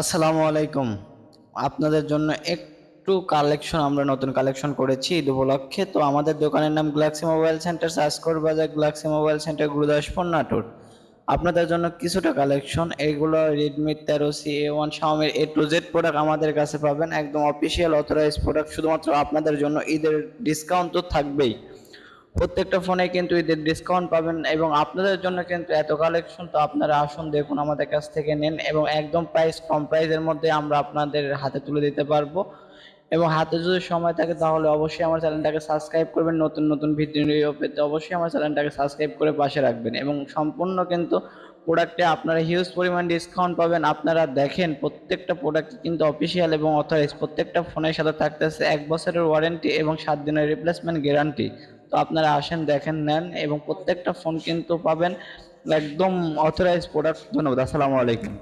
আসসালামু আলাইকুম। আপনাদের জন্য একটু কালেকশন আমরা নতুন কালেকশন করেছি ঈদ উপলক্ষে। তো আমাদের দোকানের নাম গ্যালাক্সি মোবাইল সেন্টার। সার্চ করবা যায় galaxy mobile centre, Gurudaspur, Natore. আপনাদের জন্য কিছুটা কালেকশন, এগুলো রেডমি তেরো সি এ ওয়ান শাওমির এ টু জেড প্রোডাক্ট আমাদের কাছে পাবেন। একদম অফিসিয়াল অথরাইজ প্রোডাক্ট শুধুমাত্র আপনাদের জন্য ঈদের ডিসকাউন্ট তো থাকবেই। প্রত্যেকটা ফোনে কিন্তু ঈদের ডিসকাউন্ট পাবেন এবং আপনাদের জন্য কিন্তু এত কালেকশন তো আপনারা আসুন, দেখুন, আমাদের কাছ থেকে নেন এবং একদম প্রাইস কম প্রাইসের মধ্যে আমরা আপনাদের হাতে তুলে দিতে পারব। এবং হাতে যদি সময় থাকে, তাহলে অবশ্যই আমার চ্যানেলটাকে সাবস্ক্রাইব করবেন। নতুন নতুন ভিডিও পেতে অবশ্যই আমার চ্যানেলটাকে সাবস্ক্রাইব করে পাশে রাখবেন এবং সম্পূর্ণ কিন্তু প্রোডাক্টে আপনারা হিউজ পরিমাণ ডিসকাউন্ট পাবেন। আপনারা দেখেন, প্রত্যেকটা প্রোডাক্ট কিন্তু অফিসিয়াল এবং অথরাইজ প্রত্যেকটা ফোনের সাথে থাকতেছে এক বছরের ওয়ারেন্টি এবং সাত দিনের রিপ্লেসমেন্ট গ্যারান্টি তো আপনারা আসেন, দেখেন, নেন এবং প্রত্যেকটা ফোন কিন্তু পাবেন। একদম অথরাইজ প্রোডাক্ট ধন্যবাদ, আসসালামু আলাইকুম।